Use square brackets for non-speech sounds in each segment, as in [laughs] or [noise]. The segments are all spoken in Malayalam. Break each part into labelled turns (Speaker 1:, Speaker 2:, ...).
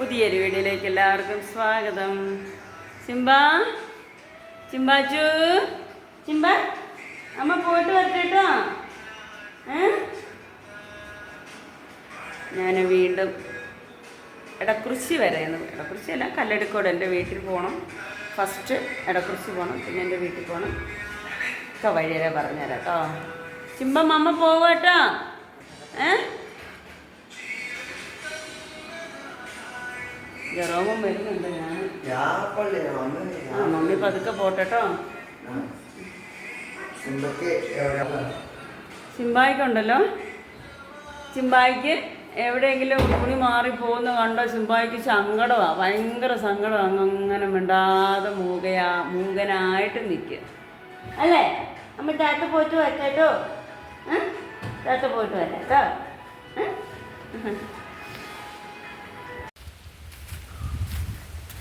Speaker 1: പുതിയൊരു വീഡിയോയിലേക്ക് എല്ലാവർക്കും സ്വാഗതം. ചിമ്പ? ചിമ്പാച്ചു? ചിമ്പ? അമ്മ പോയിട്ട് വരട്ടെ കേട്ടോ ഞാൻ വീണ്ടും ഇടക്കുറിശി വരെയെന്ന് ഇടക്കുറിശി അല്ല കല്ലെടുക്കോട് എന്റെ വീട്ടിൽ പോകണം ഫസ്റ്റ് ഇടക്കുറിശി പോകണം പിന്നെ എന്റെ വീട്ടിൽ പോകണം ഒക്കെ വഴിയരെ പറഞ്ഞുതരാം കേട്ടോ ചിമ്പം അമ്മ പോവാട്ടോ ഏ? ജെറോമും വരുന്നുണ്ട് ഞാൻ. ആ മമ്മി പതുക്കെ പോട്ടെട്ടോ ചിമ്പായിക്കുണ്ടല്ലോ ചിമ്പായിക്ക് എവിടെയെങ്കിലും തുണി മാറി പോകുന്ന കണ്ടോ? ചിമ്പായിക്ക് സങ്കടമാണ് ഭയങ്കര സങ്കടമാണ് അങ്ങനെ മിണ്ടാതെ മൂകയാ മൂകനായിട്ട് നിൽക്കുക അല്ലേ? നമ്മൾ താത്ത പോയിട്ട് വരട്ടോ താത്ത പോയിട്ട് വരാം കേട്ടോ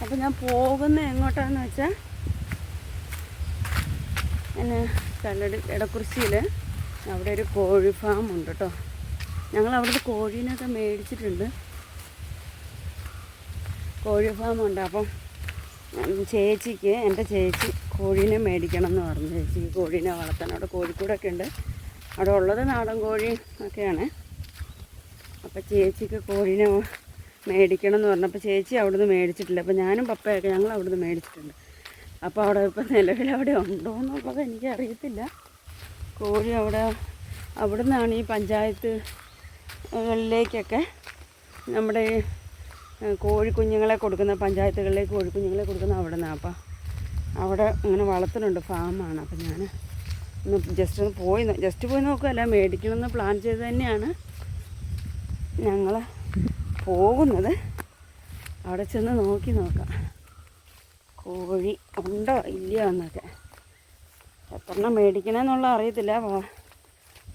Speaker 1: അപ്പം ഞാൻ പോകുന്ന എങ്ങോട്ടാന്ന് വെച്ചാൽ എന്നെ കല്ലടി ഇടക്കുറിശ്ശിയിൽ അവിടെ ഒരു കോഴി ഫാം ഉണ്ട് കേട്ടോ ഞങ്ങൾ അവിടുത്തെ കോഴീനൊക്കെ മേടിച്ചിട്ടുണ്ട്. കോഴി ഫാം ഉണ്ട്. അപ്പം ചേച്ചിക്ക് എന്റെ ചേച്ചി കോഴീനെ മേടിക്കണം എന്ന് പറഞ്ഞു. ചേച്ചി കോഴീനെ വളർത്താൻ അവിടെ കോഴിക്കൂടൊക്കെ ഉണ്ട്. അവിടെ ഉള്ളത് നാടൻ കോഴി ഒക്കെയാണ്. അപ്പം ചേച്ചിക്ക് കോഴീനെ മേടിക്കണം എന്ന് പറഞ്ഞപ്പോൾ ചേച്ചി അവിടുന്ന് മേടിച്ചിട്ടില്ല. അപ്പോൾ ഞാനും പപ്പയൊക്കെ ഞങ്ങൾ അവിടുന്ന് മേടിച്ചിട്ടുണ്ട്. അപ്പോൾ അവിടെ ഇപ്പം നിലവിൽ അവിടെ ഉണ്ടോ എന്നുള്ളത് എനിക്കറിയത്തില്ല. കോഴി അവിടെ അവിടെ നിന്നാണ് ഈ പഞ്ചായത്തുകളിലേക്കൊക്കെ നമ്മുടെ കോഴി കുഞ്ഞുങ്ങളെ കൊടുക്കുന്ന പഞ്ചായത്തുകളിലേക്ക് കോഴി കുഞ്ഞുങ്ങളെ കൊടുക്കുന്ന അവിടെ നിന്നാണ് അപ്പം അവിടെ ഇങ്ങനെ വളർത്തുന്നുണ്ട് ഫാമാണ്. അപ്പം ഞാൻ ഒന്ന് ജസ്റ്റ് ഒന്ന് പോയി ജസ്റ്റ് പോയി നോക്കുകയല്ല മേടിക്കണമെന്ന് പ്ലാൻ ചെയ്ത് തന്നെയാണ്. ഞങ്ങൾ പോകുന്നത്. അവിടെ ചെന്ന് നോക്കി നോക്കാം. കോഴി ഉണ്ടോ ഇല്ലയോ എന്നൊക്കെ. എത്രണ്ണം മേടിക്കണമെന്നുള്ള അറിയത്തില്ല.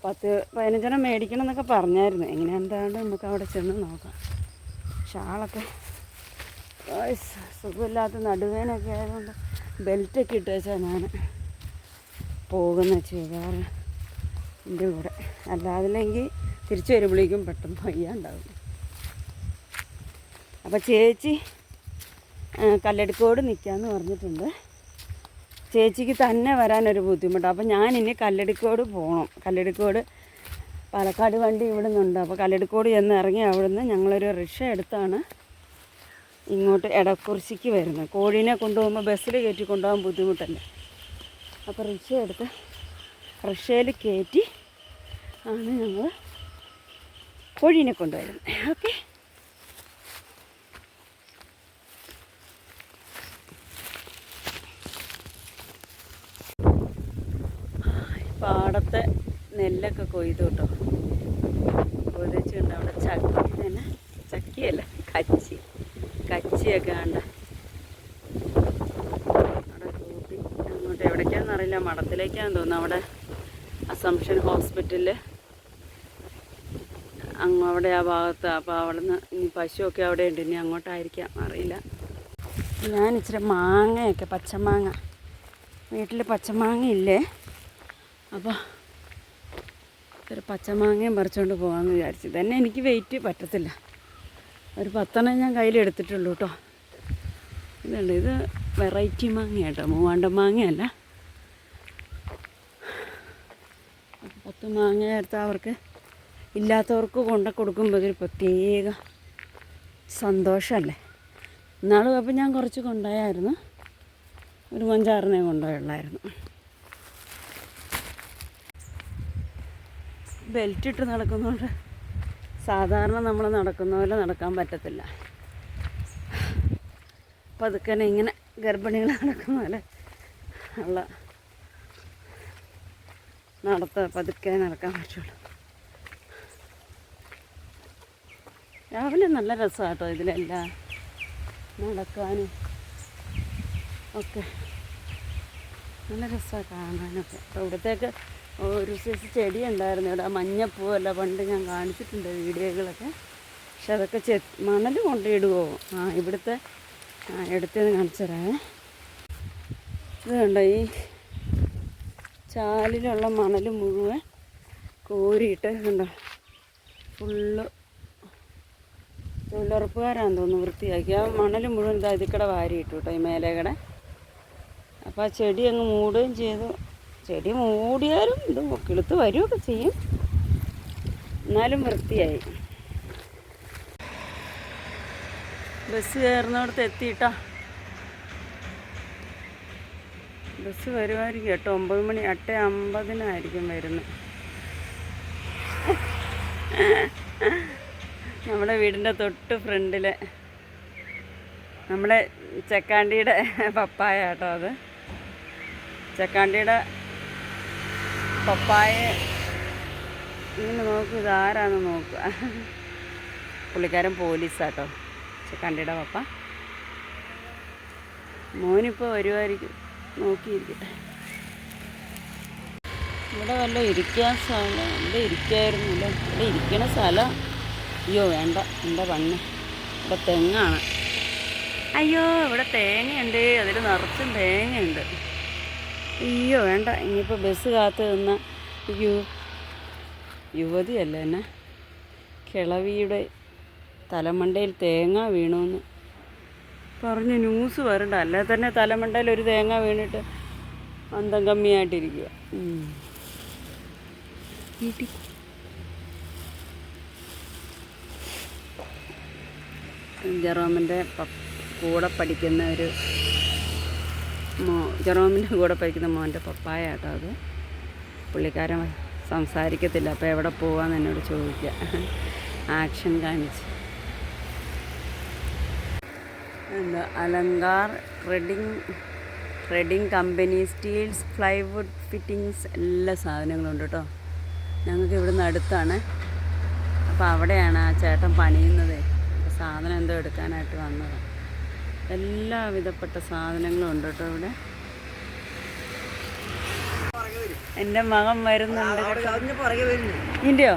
Speaker 1: പത്ത് പതിനഞ്ചെണ്ണം മേടിക്കണം എന്നൊക്കെ പറഞ്ഞായിരുന്നു. എങ്ങനെ എന്താണ്ട് നമുക്ക് അവിടെ ചെന്ന് നോക്കാം. ഷാളൊക്കെ. സുഖമില്ലാത്ത നടുവേനൊക്കെ ആയതുകൊണ്ട് ബെൽറ്റൊക്കെ ഇട്ട് വെച്ചാൽ ഞാൻ പോകുന്ന ചെയ്യാറ് എന്റെ കൂടെ. അല്ലാതില്ലെങ്കിൽ തിരിച്ചു വരുമ്പോഴേക്കും പെട്ടെന്ന് വയ്യാണ്ടാവും. അപ്പോൾ ചേച്ചി കല്ലെടുക്കോട് നിൽക്കാമെന്ന് പറഞ്ഞിട്ടുണ്ട്. ചേച്ചിക്ക് തന്നെ വരാനൊരു ബുദ്ധിമുട്ട്. അപ്പോൾ ഞാൻ ഇനി കല്ലെടുക്കോട് പോകണം കല്ലെടുക്കോട് പാലക്കാട് വണ്ടി ഇവിടെ നിന്നുണ്ട് അപ്പോൾ കല്ലെടുക്കോട് ചെന്ന് ഇറങ്ങി അവിടുന്ന് ഞങ്ങളൊരു റിക്ഷ എടുത്താണ് ഇങ്ങോട്ട് എടക്കുറിശിക്ക് വരുന്നത്. കോഴീനെ കൊണ്ടുപോകുമ്പോൾ ബസ്സിൽ കയറ്റി കൊണ്ടുപോകാൻ ബുദ്ധിമുട്ടല്ലേ? അപ്പോൾ റിക്ഷ എടുത്ത് റിക്ഷയിൽ കയറ്റി ആണ് ഞങ്ങൾ കോഴീനെ കൊണ്ടുവരുന്നത്. ഓക്കെ? പാടത്തെ നെല്ലൊക്കെ കൊയ്തു കേട്ടോ. കൊതിച്ചുണ്ട് അവിടെ ചക്കി തന്നെ ചക്കിയല്ല കച്ചി. കച്ചിയൊക്കെ കണ്ട. അവിടെ കൂട്ടി അങ്ങോട്ട് എവിടേക്കാണെന്നറിയില്ല മഠത്തിലേക്കാന്ന് തോന്നുന്നു. അവിടെ അസംഷൻ ഹോസ്പിറ്റലിൽ അങ്ങ് അവിടെ ആ ഭാഗത്ത് അപ്പോൾ അവിടെ നിന്ന് ഇനി പശുവൊക്കെ അവിടെ ഉണ്ട്. ഇനി അങ്ങോട്ടായിരിക്കാം അറിയില്ല. ഞാൻ ഇച്ചിരി മാങ്ങയൊക്കെ പച്ചമാങ്ങ. വീട്ടിൽ പച്ചമാങ്ങ ഇല്ലേ അപ്പോൾ ഒരു പച്ചമാങ്ങയും പറിച്ചുകൊണ്ട് പോകാമെന്ന് വിചാരിച്ചു. തന്നെ എനിക്ക് വെയിറ്റ് പറ്റത്തില്ല. ഒരു പത്തെണ്ണം ഞാൻ കയ്യിലെടുത്തിട്ടുള്ളൂ കേട്ടോ ഇതുണ്ട്. ഇത് വെറൈറ്റി മാങ്ങ കേട്ടോ മൂവാണ്ട മാങ്ങയല്ല പത്ത് മാങ്ങ ചേർത്ത് അവർക്ക് ഇല്ലാത്തവർക്ക് കൊണ്ട കൊടുക്കുമ്പോൾ ഇതൊരു പ്രത്യേക സന്തോഷമല്ലേ ഇന്നാൾ അപ്പോൾ ഞാൻ കുറച്ച് കൊണ്ടുപോയായിരുന്നു. ഒരു മഞ്ചാറിനെ കൊണ്ടുപോയുള്ളായിരുന്നു. ബെൽറ്റ് ഇട്ട് നടക്കുന്നതുകൊണ്ട് സാധാരണ നമ്മൾ നടക്കുന്ന പോലെ നടക്കാൻ പറ്റത്തില്ല. പതുക്കനെ ഇങ്ങനെ ഗർഭിണികൾ നടക്കുന്ന പോലെ ഉള്ള നടത്ത പതുക്കെ നടക്കാൻ പറ്റുള്ളൂ. രാവിലെ നല്ല രസമാണ് കേട്ടോ ഇതിലെല്ലാം നടക്കാനും ഒക്കെ. നല്ല രസമാണ് കാണാനൊക്കെ. ഇവിടത്തേക്ക് ഒരു സൈസ് ചെടി ഉണ്ടായിരുന്നു. ഇവിടെ മഞ്ഞപ്പൂവല്ല പണ്ട് ഞാൻ കാണിച്ചിട്ടുണ്ട് വീഡിയോകളൊക്കെ. പക്ഷെ അതൊക്കെ ചെ മണൽ കൊണ്ടിടുവോ? ആ ഇവിടുത്തെ എടുത്തത് കാണിച്ചു തരാമേ ഇത് കണ്ടോ ഈ ചാലിലുള്ള മണൽ മുഴുവൻ കോരിയിട്ട് കണ്ടോ? ഫുള്ള് തൊഴിലുറപ്പുകാരാന്ന് തോന്നുന്നു വൃത്തിയാക്കി. ആ മണൽ മുഴുവൻ ഇതാ ഇതിക്കടെ വാരിയിട്ടു കേട്ടോ ഈ മേലേക്കടെ. അപ്പോൾ ആ ചെടി അങ്ങ് മൂടുകയും ചെയ്തു. ചെടി മൂടിയാലും ഇത് കിളുത്ത് വരുമൊക്കെ ചെയ്യും. എന്നാലും വൃത്തിയായി. ബസ് കയറുന്നിടത്ത് എത്തിയിട്ടാ? ബസ് വരുമായിരിക്കും കേട്ടോ. ഒമ്പത് മണി എട്ട് അമ്പതിനായിരിക്കും വരുന്നത്. നമ്മുടെ വീടിന്റെ തൊട്ട് ഫ്രണ്ടിലെ നമ്മുടെ ചക്കാണ്ടിയുടെ പപ്പായ കേട്ടോ അത്. ചക്കാണ്ടിയുടെ പപ്പായ. ഇങ്ങനെ നോക്കൂ ഇതാരാന്ന് നോക്കുക പുള്ളിക്കാരൻ പോലീസാട്ടോ. കണ്ടിട പപ്പ. മോനിപ്പോൾ വരുമായിരിക്കും നോക്കിയിരിക്കട്ടെ. ഇവിടെ വല്ല ഇരിക്കാൻ സ്ഥലം ഇവിടെ ഇരിക്കായിരുന്നില്ല ഇവിടെ ഇരിക്കണ സ്ഥലം. അയ്യോ വേണ്ട എന്റെ പണ്ണ് ഇവിടെ തെങ്ങാണ്. അയ്യോ ഇവിടെ തേങ്ങയുണ്ട്. അതിൽ നിറച്ചും തേങ്ങയുണ്ട്. അയ്യോ വേണ്ട. ഇനിയിപ്പോൾ ബസ് കാത്ത് നിന്ന യു യുവതിയല്ല എന്നെ? കിളവിയുടെ തലമണ്ടയിൽ തേങ്ങ വീണുവെന്ന് പറഞ്ഞ് ന്യൂസ് വരണ്ട. അല്ലാതെ തന്നെ തലമണ്ടയിൽ ഒരു തേങ്ങ വീണിട്ട് അന്തം കമ്മിയായിട്ടിരിക്കുക ജെറോമിന്റെ കൂടെ പഠിക്കുന്ന ഒരു മോ ജെറോമിന്റെ കൂടെ പഠിക്കുന്ന മോന്റെ പപ്പായ കേട്ടോ അത്. പുള്ളിക്കാരൻ സംസാരിക്കത്തില്ല അപ്പോൾ എവിടെ പോവാന്ന് എന്നോട് ചോദിക്കുക ആക്ഷൻ കാണിച്ച്. എന്താ Alankar റെഡിങ് trading company steels plywood fittings എല്ലാ സാധനങ്ങളും ഉണ്ട് കേട്ടോ. ഞങ്ങൾക്ക് ഇവിടുന്ന് അടുത്താണ്. അപ്പോൾ അവിടെയാണ് ആ ചേട്ടൻ പണിയുന്നത്. സാധനം എന്തോ എടുക്കാനായിട്ട് വന്നത്. എല്ലാവിധപ്പെട്ട സാധനങ്ങളും ഉണ്ട് കേട്ടോ ഇവിടെ. എന്റെ മകൻ വരുന്നുണ്ട്.
Speaker 2: ഇന്റെയോ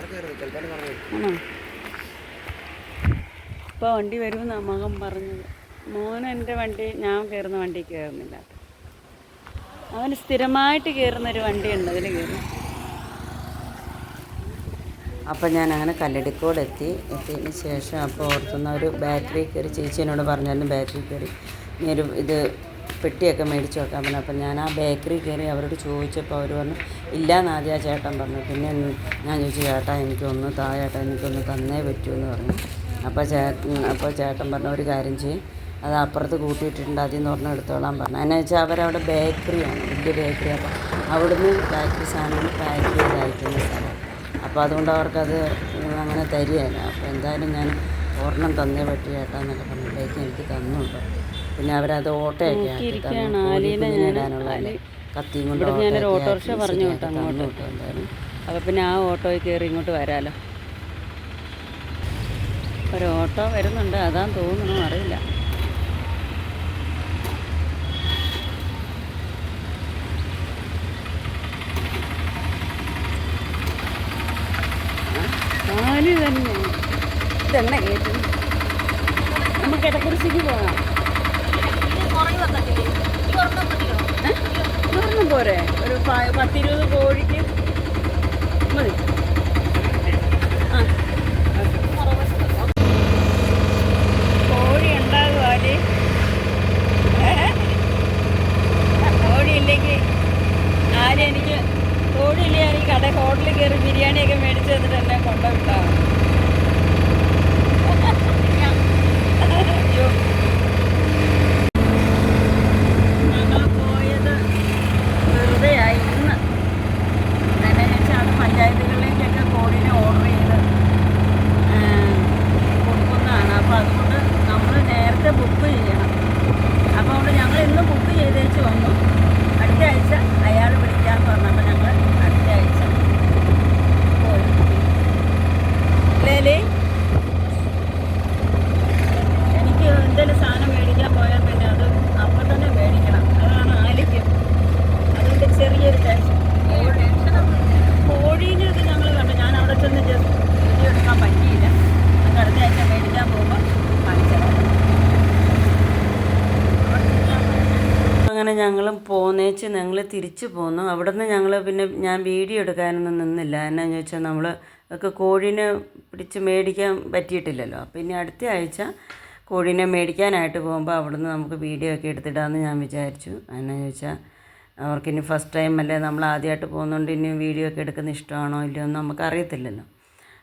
Speaker 2: ഇപ്പൊ നിന്റെയോ
Speaker 1: ആണോ? ഇപ്പോൾ വണ്ടി വരുമെന്നാണ് മകൻ പറഞ്ഞത്. മോൻ എന്റെ വണ്ടി ഞാൻ കയറുന്ന വണ്ടി കയറുന്നില്ല. അവന് സ്ഥിരമായിട്ട് കയറുന്നൊരു വണ്ടിയുണ്ട് അതിൽ കയറും. അപ്പം ഞാൻ അങ്ങനെ കല്ലടിക്കോട് എത്തി എത്തിയതിന് ശേഷം അപ്പോൾ ഓർത്തുന്ന ഒരു ബാറ്ററി കയറി ചേച്ചി എന്നോട് പറഞ്ഞായിരുന്നു ബാറ്ററി കയറി. നീ ഇത് പെട്ടിയൊക്കെ മേടിച്ച് വെക്കാൻ പറഞ്ഞു. അപ്പം ഞാൻ ആ ബേക്കറി കയറി അവരോട് ചോദിച്ചപ്പോൾ അവർ പറഞ്ഞു ഇല്ല എന്നാദ്യം ആ ചേട്ടൻ പറഞ്ഞു. പിന്നെ ഞാൻ ചോദിച്ചു ചേട്ടാ എനിക്കൊന്ന് താ ചേട്ടാ എനിക്കൊന്ന് തന്നേ പറ്റൂ എന്ന് പറഞ്ഞു. അപ്പോൾ ചേട്ടൻ അപ്പോൾ ചേട്ടൻ പറഞ്ഞ ഒരു കാര്യം ചെയ്യും. അത് അപ്പുറത്ത് കൂട്ടിയിട്ടുണ്ട് അതിൽ നിന്ന് പറഞ്ഞ് എടുത്തോളാൻ പറഞ്ഞു. എന്നു വെച്ചാൽ അവരവിടെ ബേക്കറിയാണ് വലിയ ബേക്കറി അപ്പം അവിടുന്ന് ബേക്കറി സാധനങ്ങൾ പാക്ക് ചെയ്ത് അയക്കുന്ന സ്ഥലം. അപ്പോൾ അതുകൊണ്ട് അവർക്കത് അങ്ങനെ തരികയില്ല. അപ്പോൾ എന്തായാലും ഞാൻ ഒരെണ്ണം തന്നേ പറ്റി ചേട്ടാ എന്നൊക്കെ പറഞ്ഞിട്ടേക്ക് എനിക്ക് തന്നുണ്ട്. പിന്നെ അവരത് ഓട്ടയൊക്കെ ആക്കി തന്നു. ഇടാനുള്ള കത്തിയും കൊണ്ട് ഓട്ടോറിക്ഷ പറഞ്ഞു വിട്ടു അങ്ങോട്ട്.
Speaker 2: കേട്ടോ എന്തായാലും.
Speaker 1: അപ്പോൾ പിന്നെ ആ ഓട്ടോയിൽ കയറി ഇങ്ങോട്ട് വരാമല്ലോ ഒരു ഓട്ടോ വരുന്നുണ്ട്. അതാന്ന് തോന്നുന്നു. അറിയില്ല. കാൽ തന്നെ. ഇതെങ്ങനെ കയറ്റും നമുക്ക് ഇടക്കുറിച്ചിക്ക് പോകാം? ഒരെണ്ണം പോരെ? ഒരു പത്തിരുപത് കോഴിക്ക് മതി. കോഴി ഉണ്ടാകും ആര് കോഴി ഇല്ലെങ്കിൽ ആരും എനിക്ക് ഈ കട ഹോട്ടലിൽ കയറി ബിരിയാണിയൊക്കെ മേടിച്ച് തന്നിട്ട് എന്നെ കൊണ്ടുവിട്ടാണ് അയ്യോ ഞങ്ങൾ പോയത് വെറുതെ ആയി ഇന്ന് എന്താണെന്ന് വെച്ചാൽ അത് പഞ്ചായത്തുകളിലേക്കൊക്കെ കോഴിനെ ഓർഡർ ചെയ്ത് ഏഹ്, കൊടുക്കുന്നതാണ് അപ്പോൾ അതുകൊണ്ട് നമ്മൾ നേരത്തെ ബുക്ക് ചെയ്യണം അപ്പോൾ അതുകൊണ്ട് ഞങ്ങൾ ഇന്ന് ബുക്ക് ചെയ്തേച്ച് വന്നു അടുത്ത ആഴ്ച അയാൾ വിളിക്കാമെന്ന് പറഞ്ഞപ്പോൾ ഞങ്ങൾ അടുത്ത ആഴ്ച പോയി ലേലേ എനിക്ക് എന്തെങ്കിലും സാധനം മേടിക്കാൻ പോയാൽ പിന്നെ അത് അപ്പം തന്നെ മേടിക്കണം അതാണ് ആലിക്യം അതുകൊണ്ട് ചെറിയൊരു ടെൻഷൻ കോഴീനെ ഒക്കെ ഞങ്ങൾ കണ്ടു ഞാൻ അവിടെ ചെന്ന് ജസ്റ്റ് വീഡിയോ എടുക്കാൻ പറ്റിയില്ല അത് അടുത്ത ആഴ്ച മേടിക്കാൻ പോകുമ്പോൾ കാണിച്ചത് അങ്ങനെ ഞങ്ങളും പോന്നേച്ച് ഞങ്ങൾ തിരിച്ചു പോന്നു. അവിടെ നിന്ന് ഞങ്ങൾ പിന്നെ ഞാൻ വീഡിയോ എടുക്കാനൊന്നും നിന്നില്ല. എന്നാന്ന് ചോദിച്ചാൽ നമ്മൾ ഒക്കെ കോഴീനെ പിടിച്ച് മേടിക്കാൻ പറ്റിയിട്ടില്ലല്ലോ. അപ്പം ഇനി അടുത്ത ആഴ്ച കോഴീനെ മേടിക്കാനായിട്ട് പോകുമ്പോൾ അവിടെ നിന്ന് നമുക്ക് വീഡിയോ ഒക്കെ എടുത്തിടാമെന്ന് ഞാൻ വിചാരിച്ചു. എന്നാ ചോദിച്ചാൽ അവർക്കിനി ഫസ്റ്റ് ടൈം അല്ലേ നമ്മൾ ആദ്യമായിട്ട് പോകുന്നതുകൊണ്ട് ഇനി വീഡിയോ ഒക്കെ എടുക്കുന്ന ഇഷ്ടമാണോ ഇല്ലയോ എന്ന് നമുക്ക് അറിയത്തില്ലല്ലോ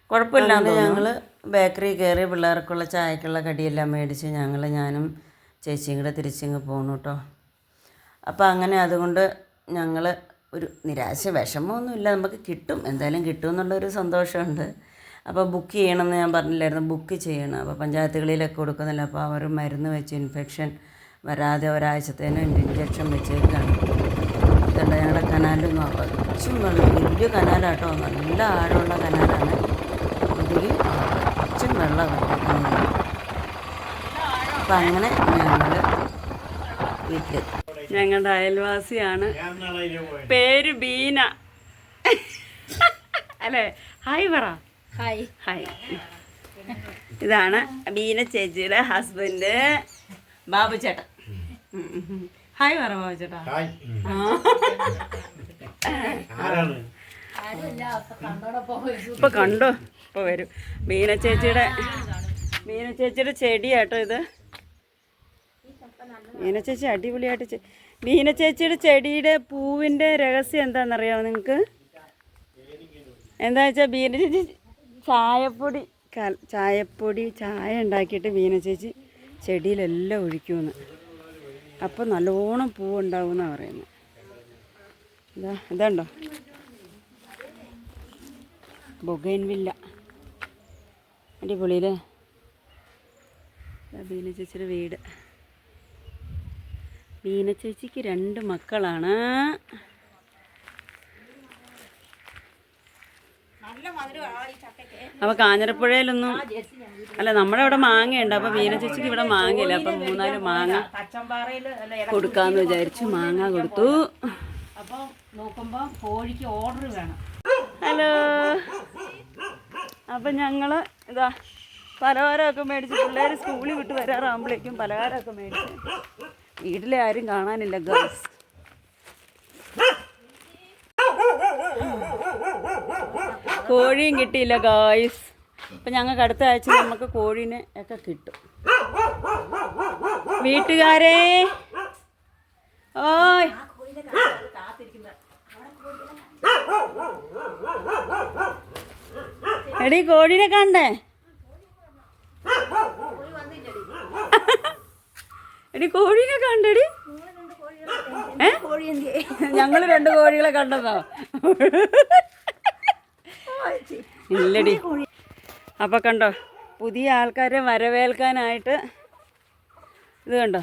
Speaker 1: കുഴപ്പമില്ലാന്ന് ഞങ്ങൾ ബേക്കറി കയറി പിള്ളേർക്കുള്ള ചായക്കുള്ള കടിയെല്ലാം മേടിച്ച് ഞങ്ങൾ ഞാനും ചേച്ചിയും കൂടെ തിരിച്ചിങ്ങ് പോകണു കേട്ടോ അപ്പോൾ അങ്ങനെ അതുകൊണ്ട് ഞങ്ങൾ ഒരു നിരാശ വിഷമമൊന്നുമില്ല. നമുക്ക് കിട്ടും. എന്തായാലും കിട്ടും എന്നുള്ളൊരു സന്തോഷമുണ്ട്. അപ്പോൾ ബുക്ക് ചെയ്യണമെന്ന് ഞാൻ പറഞ്ഞില്ലായിരുന്നു. ബുക്ക് ചെയ്യണം. അപ്പോൾ പഞ്ചായത്തുകളിലൊക്കെ കൊടുക്കുന്നില്ല. അപ്പോൾ അവർ മരുന്ന് വെച്ച് ഇൻഫെക്ഷൻ വരാതെ ഒരാഴ്ചത്തേനും ഇഞ്ചക്ഷൻ വെച്ചേക്കാണ്. അതുകൊണ്ട് ഞങ്ങളുടെ കനാലിൽ നിറച്ചും വെള്ളം വലിയ കനാലാട്ടോ. നല്ല ആഴമുള്ള കനാലാണ്. ഇതിൽ കുറച്ചും വെള്ളം അപ്പം അങ്ങനെ ഞങ്ങൾ വീട്ടിലെത്തി. ഞങ്ങളുടെ അയൽവാസിയാണ്. പേര് ബീന. അല്ലേ? ഹായ് പറ.
Speaker 3: ഹായ്
Speaker 1: ഹായ് ഇതാണ് ബീന ചേച്ചിയുടെ ഹസ്ബൻഡ് ബാബു ചേട്ടൻ. ഹായ് പറ ബാബു ചേട്ടാ. ഇപ്പൊ കണ്ടോ? ഇപ്പൊ വരും. ബീന ചേച്ചിയുടെ ബീന ചേച്ചിയുടെ ചെടിയാട്ടോ ഇത്. ബീന ചേച്ചി അടിപൊളിയായിട്ട് മീന ചേച്ചിയുടെ ചെടിയുടെ പൂവിന്റെ രഹസ്യം എന്താണെന്നറിയാമോ നിങ്ങൾക്ക്? എന്താ വെച്ചാൽ ബീന ചേച്ചി ചായപ്പൊടി ചായപ്പൊടി ചായ ഉണ്ടാക്കിയിട്ട് ബീന ചേച്ചി ചെടിയിലെല്ലാം ഒഴിക്കുമെന്ന്. അപ്പോൾ നല്ലോണം പൂവുണ്ടാവും എന്നാണ് പറയുന്നത് ഇതാ ഇതുണ്ടോ? ബൊഗൈൻവില്ല അടിപൊളിയില്ലേ? ബീന ചേച്ചിയുടെ വീട്. ബീന ചേച്ചിക്ക് രണ്ട് മക്കളാണ്. അപ്പൊ കാഞ്ഞിരപ്പുഴയിലൊന്നും അല്ല നമ്മുടെ അവിടെ മാങ്ങയുണ്ട്. അപ്പൊ ബീന ചേച്ചിക്ക് ഇവിടെ മാങ്ങയില്ല. അപ്പൊ മൂന്നാൽ മാങ്ങ കൊടുക്കാന്ന് വിചാരിച്ചു മാങ്ങ കൊടുത്തു.
Speaker 3: അപ്പൊ നോക്കുമ്പോ കോഴിക്ക് ഓർഡർ വേണം.
Speaker 1: ഹലോ. അപ്പം ഞങ്ങൾ ഇതാ പലഹാരമൊക്കെ മേടിച്ച് പിള്ളേർ സ്കൂളിൽ വിട്ട് വരാറാകുമ്പോഴേക്കും പലഹാരമൊക്കെ മേടിച്ച്. വീട്ടിലെ ആരും കാണാനില്ല ഗേൾസ് കോഴിയും കിട്ടിയില്ല ഗായ്സ്. അപ്പം ഞങ്ങൾക്ക് അടുത്ത ആഴ്ച നമുക്ക് കോഴീനെ ഒക്കെ കിട്ടും. വീട്ടുകാരെ. ഓയ്. എടി കോഴീനെ കണ്ടേ? എടി കോഴീനെ കണ്ടടി. ഏ? ഞങ്ങൾ രണ്ട് കോഴികളെ കണ്ടതോ. ഇല്ലടി. അപ്പൊ കണ്ടോ പുതിയ ആൾക്കാരെ വരവേൽക്കാനായിട്ട് ഇത് കണ്ടോ?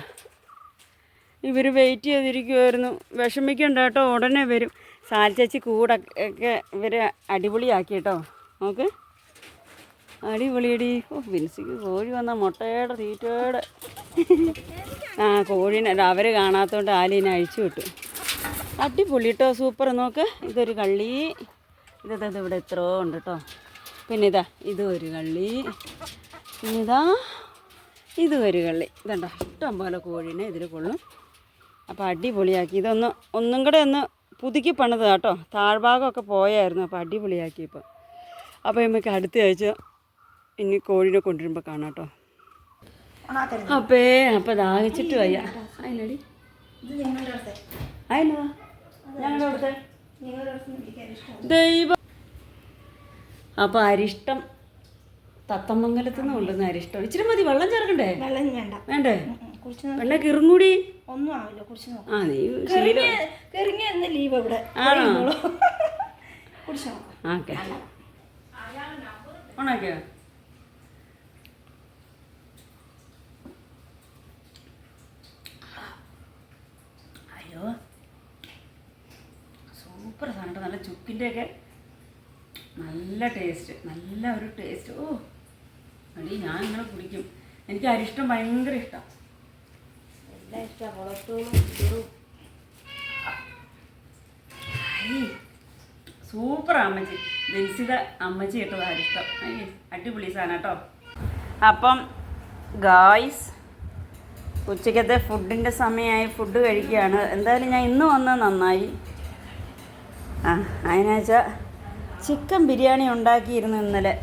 Speaker 1: ഇവർ വെയിറ്റ് ചെയ്തിരിക്കുമായിരുന്നു വിഷമിക്കണ്ട കേട്ടോ ഉടനെ വരും. സാൽച്ചേച്ചി കൂടൊക്കെ ഇവർ അടിപൊളിയാക്കി കേട്ടോ നോക്ക്. അടിപൊളിയടി. ഓ വിൻസിക്ക് കോഴി വന്ന മുട്ടയുടെ തീറ്റയുടെ. ആ കോഴീനെ അവർ കാണാത്തതുകൊണ്ട് ആലീനെ അഴിച്ചു വിട്ടു. അടിപൊളി കേട്ടോ സൂപ്പർ. നോക്ക് ഇതൊരു കള്ളി. ഇതത് ഇത് ഇവിടെ എത്രയോ ഉണ്ട് കേട്ടോ പിന്നെ ഇതാ ഇതും ഒരു കള്ളി. പിന്നെ ഇതാ ഇതും ഒരു കള്ളി. ഇതുണ്ടോ? ഇഷ്ടം പോലെ കോഴീനെ ഇതിൽ കൊള്ളും. അപ്പോൾ അടിപൊളിയാക്കി. ഇതൊന്ന് ഒന്നും കൂടെ ഒന്ന് പുതുക്കി പണിത് കേട്ടോ താഴ്ഭാഗമൊക്കെ പോയായിരുന്നു അപ്പോൾ അടിപൊളിയാക്കി ഇപ്പോൾ അപ്പോൾ നമുക്ക് അടുത്ത ആഴ്ച ഇനി കോഴീനെ കൊണ്ടുവരുമ്പോൾ കാണാം കേട്ടോ അപ്പേ അപ്പോൾ ദാഹിച്ചിട്ട് വയ്യ. അതിനടി. അതിനതാ ഞങ്ങളുടെ അവിടുത്തെ ദൈവം. അപ്പോൾ അരിഷ്ടം തത്തമംഗലത്ത് നിന്ന് കൊണ്ടുവന്ന അരിഷ്ടം. ഇച്ചിരി മതി വെള്ളം ചേർക്കണ്ടേ?
Speaker 4: വെള്ളം വേണ്ട?
Speaker 1: വേണ്ടേ വെള്ളം കിറുങ്ങൂടി
Speaker 4: ഒന്നും ആവില്ല കുടിച്ച്
Speaker 1: ആ നീ
Speaker 4: കെറിങ്ങി എന്ന് ലീവ് ഇവിടെ.
Speaker 1: ആണോ [laughs]
Speaker 4: കുടിച്ച്
Speaker 1: ഓക്കെ. ഓണാക്കിയോ അയ്യോ സൂപ്പർ സാധനം നല്ല ചുക്കിന്റെയൊക്കെ നല്ല ടേസ്റ്റ് നല്ല ഒരു ടേസ്റ്റ് ഓ അടി ഞാൻ ഇങ്ങനെ കുടിക്കും. എനിക്ക് അരിഷ്ടം ഭയങ്കര ഇഷ്ടം.
Speaker 4: എല്ലാം ഇഷ്ടമാണ് മുളത്തോളും
Speaker 1: സൂപ്പർ അമ്മച്ചി. ബെൻസിത അമ്മച്ചി ഇട്ടത് അരിഷ്ടം അടിപൊളി സാധനം കേട്ടോ. അപ്പം ഗായ്സ് ഉച്ചക്കത്തെ ഫുഡിന്റെ സമയമായി ഫുഡ് കഴിക്കുകയാണ്. എന്തായാലും ഞാൻ ഇന്ന് വന്നത് നന്നായി. ആ അതിനാച്ചാൽ ചിക്കൻ ബിരിയാണി ഉണ്ടാക്കിയിരുന്നു ഇന്നലെ.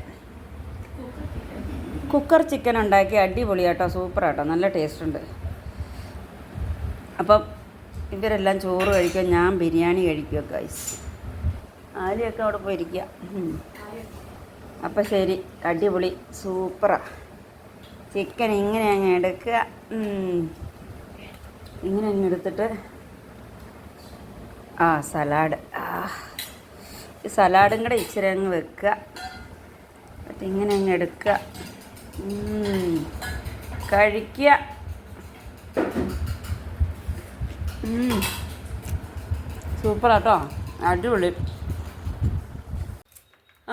Speaker 1: കുക്കർ ചിക്കൻ ഉണ്ടാക്കി അടിപൊളിയാട്ടോ സൂപ്പറാട്ടോ നല്ല ടേസ്റ്റ് ഉണ്ട്. അപ്പം ഇവരെല്ലാം ചോറ് കഴിക്കുക ഞാൻ ബിരിയാണി കഴിക്കുക ഗൈസ് ആലിയൊക്കെ അവിടെ പോയിരിക്കുക. അപ്പം ശരി അടിപൊളി സൂപ്പറാ ചിക്കൻ ഇങ്ങനെ അങ്ങ് എടുക്കുക. ഇങ്ങനെ അങ്ങ് എടുത്തിട്ട് ആ സലാഡ്. ഈ സലാഡും കൂടെ ഇച്ചിരി അങ്ങ് വെക്കുക. എന്നിട്ട് ഇങ്ങനെ അങ്ങ് എടുക്കുക. കഴിക്കുക. സൂപ്പറാട്ടോ. അടിപൊളി.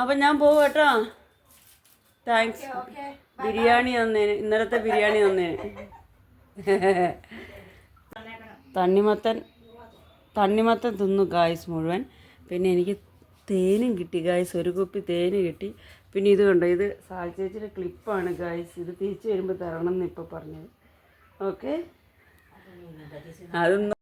Speaker 1: അപ്പം ഞാൻ പോവും കേട്ടോ. താങ്ക്സ് ബിരിയാണി തന്നേന്. ഇന്നലത്തെ ബിരിയാണി തന്നേന്. [laughs] തണ്ണിമത്തൻ. തണ്ണിമത്തൻ തിന്നു ഗായ്സ് മുഴുവൻ. പിന്നെ എനിക്ക് തേനും കിട്ടി ഗായ്സ് ഒരു കുപ്പി തേന് കിട്ടി. പിന്നെ ഇത് കണ്ടോ ഇത് സാൽച്ചേച്ചിയുടെ ക്ലിപ്പാണ് ഗായ്സ് ഇത് തിരിച്ചു വരുമ്പോൾ തരണം എന്ന് ഇപ്പോൾ പറഞ്ഞത്. ഓക്കെ അതൊന്നും